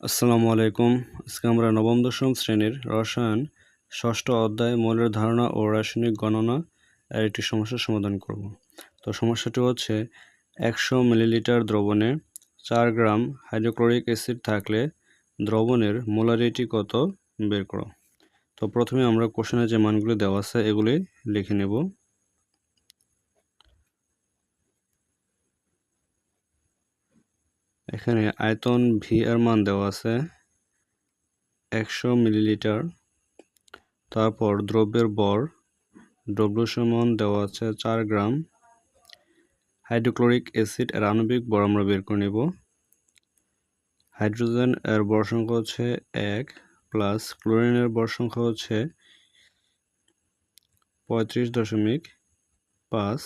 আসসালামু আলাইকুম। আজকে আমরা নবম, দশম শ্রেণির রসায়ন, ষষ্ঠ অধ্যায়, মৌলের ধারণা ও রাসায়নিক গণনা এর একটি সমস্যার সমাধান করব। তো সমস্যাটি হচ্ছে, একশো মিলিলিটার দ্রবণে চার গ্রাম হাইড্রোক্লোরিক অ্যাসিড থাকলে দ্রবণের মোলারিটি কত বের করো? তো প্রথমে আমরা কোশ্চেনে যে মানগুলি দেওয়া আছে, এগুলি লিখে নেব। এখানে আয়তন ভি এর মান দেওয়া আছে একশো মিলিলিটার। তারপর দ্রব্যের বর ডব্লিউ সমান দেওয়া আছে চার গ্রাম। হাইড্রোক্লোরিক অ্যাসিড এর আণবিক বর আমরা বের করে নেব। হাইড্রোজেন এর বর সংখ্যা হচ্ছে এক প্লাস ক্লোরিনের বর সংখ্যা হচ্ছে পঁয়ত্রিশ দশমিক পাঁচ।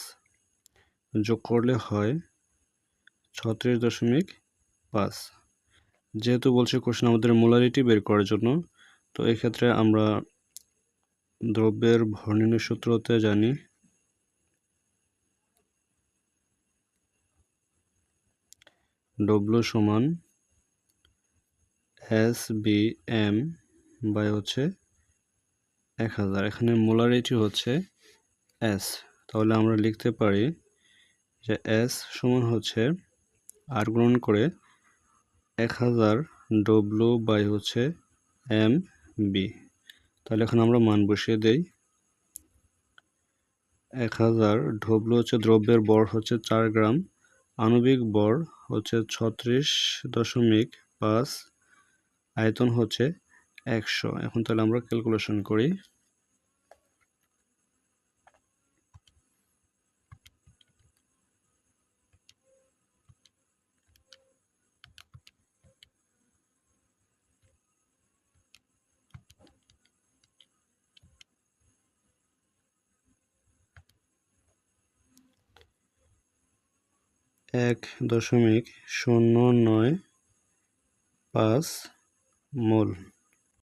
যোগ করলে হয় ছত্রিশ দশমিক পাঁচ। যেহেতু বলছে কোশ্চেন আমাদের মোলারিটি বের করার জন্য, তো এক্ষেত্রে আমরা দ্রব্যের ভর সূত্রতে জানি। ডব্লু সমান এস বি এম বাই হচ্ছে এক হাজার। এখানে মোলারিটি হচ্ছে এস তাহলে আমরা লিখতে পারি যে এস সমান হচ্ছে আর গ্রহণ করে এক হাজার ডব্লু বাই হচ্ছে এম বি তাহলে এখন আমরা মান বসিয়ে দেই। এক হাজার ডব্লু হচ্ছে দ্রব্যের বর হচ্ছে চার গ্রাম, আণবিক বর হচ্ছে ছত্রিশ দশমিক পাঁচ, আয়তন হচ্ছে একশো। এখন তাহলে আমরা ক্যালকুলেশন করি। এক দশমিক শূন্য নয় পাঁচ মোল।